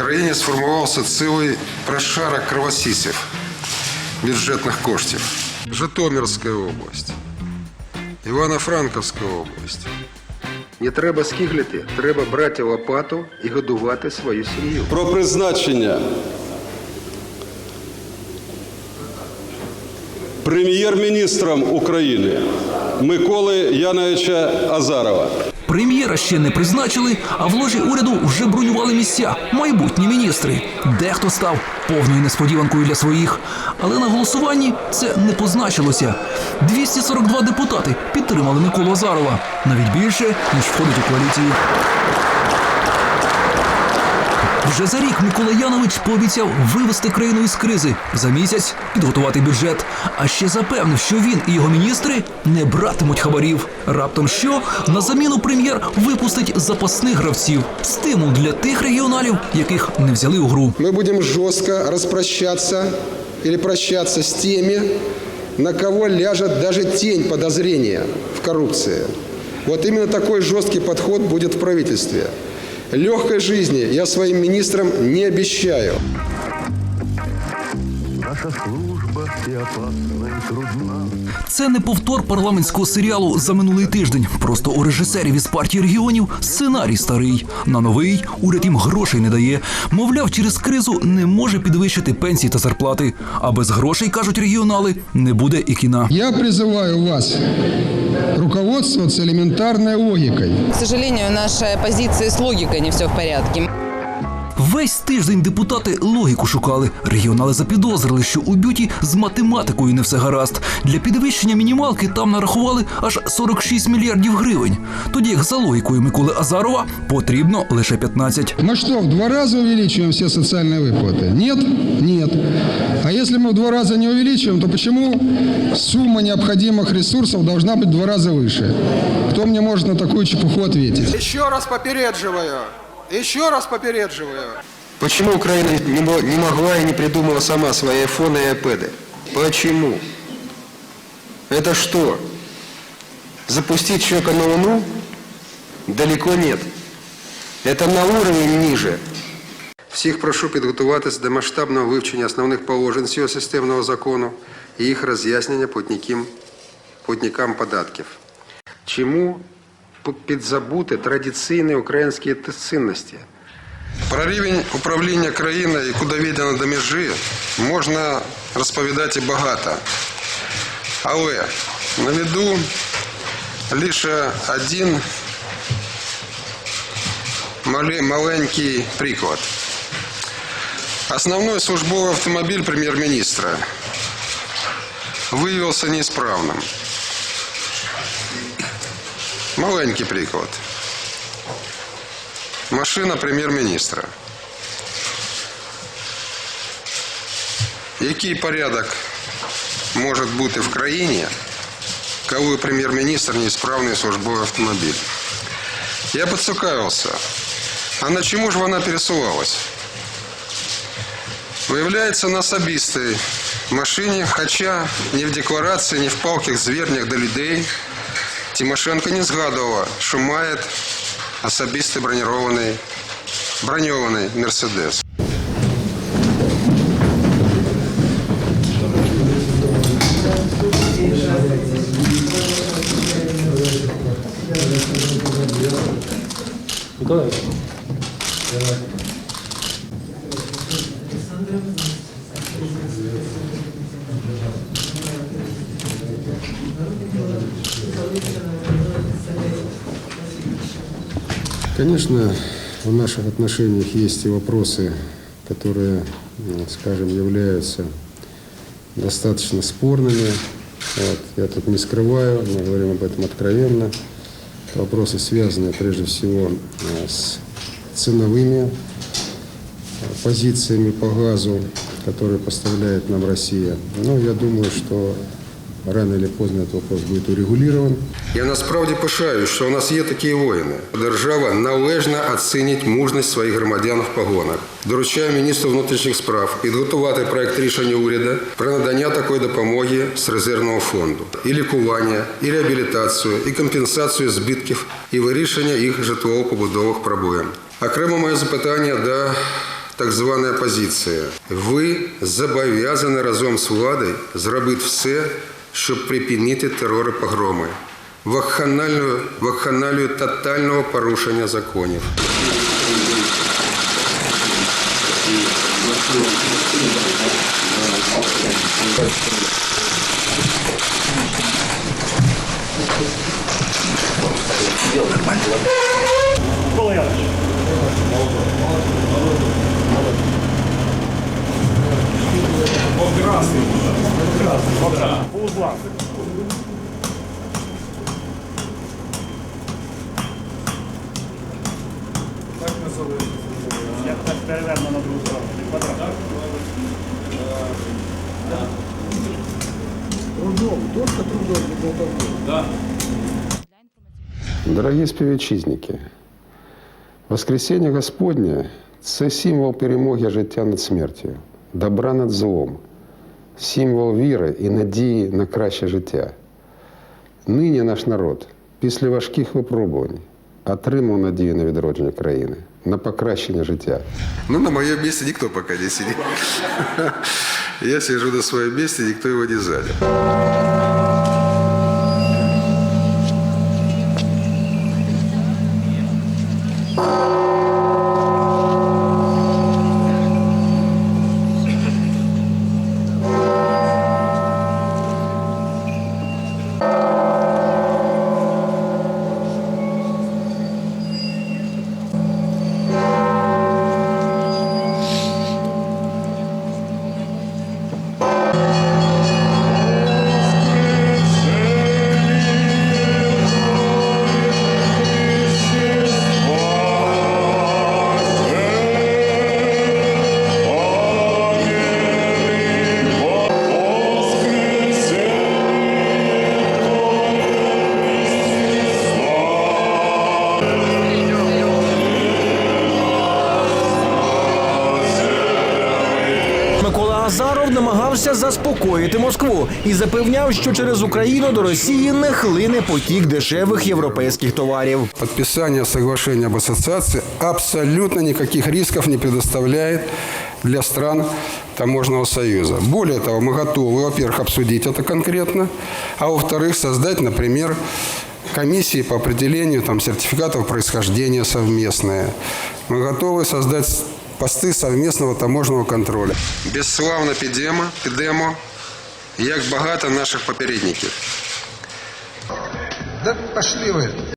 країні сформувався цілий прошарок кровосісів бюджетних коштів. Житомирська область, Івано-Франківська область. Не треба скиглити, треба брати лопату і годувати свою сім'ю. про призначення прем'єр-міністром України Миколи Яновича Азарова. Прем'єра ще не призначили, а в ложі уряду вже бронювали місця майбутні міністри. Дехто став повною несподіванкою для своїх. Але на голосуванні це не позначилося. 242 депутати підтримали Миколу Азарова навіть більше ніж входить у коаліцію. Вже за рік Микола Янович пообіцяв вивести країну із кризи, за місяць підготувати бюджет. А ще запевнив, що він і його міністри не братимуть хабарів. Раптом що на заміну прем'єр випустить запасних гравців. Стимул для тих регіоналів, яких не взяли у гру. Мы будем жестко распрощаться или прощаться с теми, на кого ляжет даже тень подозрения в коррупции. Вот именно такой жесткий подход будет в правительстве. Легкой жизни я своим министрам не обещаю. Наша служба и опасна, и трудна. Це не повтор парламентського серіалу за минулий тиждень. Просто у режисерів із партії регіонів сценарій старий. На новий уряд їм грошей не дає. Мовляв, через кризу не може підвищити пенсії та зарплати. А без грошей, кажуть регіонали, не буде і кіна. Я призываю вас руководствоваться элементарной логикой. К сожалению, наша позиция с логикой не все в порядке. Весь тиждень депутати логіку шукали. Регіонали запідозрили, що у бюті з математикою не все гаразд. Для підвищення мінімалки там нарахували аж 46 мільярдів гривень. Тоді як за логікою Миколи Азарова потрібно лише 15. Мы что, в два раза увеличиваем все социальные выплаты? Нет? Нет. А если мы в два раза не увеличиваем, то почему сумма необходимых ресурсов должна быть в два раза выше? Кто мне может на такую чепуху ответить? Еще раз попередживаю. Еще раз попередживаю. Почему Украина не мо- не могла и не придумала сама свои айфоны и айпэды? Почему? Это что? Запустить человека на Луну? Далеко нет. Это на уровень ниже. Всіх прошу підготуватись до масштабного вивчення основних положень цього системного закону і їх роз'яснення платникам, платникам податків. Чому п- підзабути традиційні українські цінності? Про рівень управління країною, куди віддано до межі, можна розповідати багато. Але наведу лише один мале- маленький приклад. Основной службовый автомобиль премьер-министра выявился неисправным. Маленький приклад. Машина прем'єр-міністра. Який порядок може бути в країні, коли прем'єр-міністр неисправний службовий автомобіль? Я поцікавився, а на чому ж вона пересувалась? Виявляється на особистій машині, хоча ні в декларації, ні в палких звернях до людей Тимошенко не згадувала, що має особистий бронірований, броньований Мерседес. Конечно, в наших отношениях есть и вопросы, которые, скажем, являются достаточно спорными. Вот. Я тут не скрываю, мы говорим об этом откровенно. Вопросы, связанные прежде всего э, с ценовыми э, позициями по газу, которые поставляет нам Россия. Но я думаю, что рано или поздно этот вопрос будет урегулирован. Я насправді пишаю, що у нас є такі воїни. Держава належно оцінить мужність своїх громадян в погонах. Доручаю міністру внутрішніх справ підготувати проект рішення уряду про надання такої допомоги з резервного фонду, і лікування, і реабілітацію, і компенсацію збитків, і вирішення їх житлово-побудових проблем. Окремо моє запитання до так звана опозиція. Ви зобов'язані разом з владою зробити все, щоб припинити терор і погроми. Вакханалію, вакханалію тотального порушення законів. Дорогі співвітчизники, Воскресіння Господнє це символ перемоги життя над смертю, добра над злом, Символ віри і надії на краще життя. Нині наш народ після важких випробувань отримав надію на відродження країни, на покращення життя. Ну, на моєму месте никто пока не сидит. Я сижу на своєму месте, никто его не занял. Азаров намагався заспокоїти Москву і запевняв, що через Україну до Росії не хлине потік дешевих європейських товарів. Подписание соглашения об ассоциации абсолютно никаких рисков не предоставляет для стран таможенного союза. Более того, мы готовы, во-первых, обсудить это конкретно, а во-вторых, создать, например, комиссии по определению там, сертификатов происхождения совместные. Мы готовы создать посты совместного таможенного контроля. Безславно підемо, підемо, як багато наших попередників. Да пошли вы.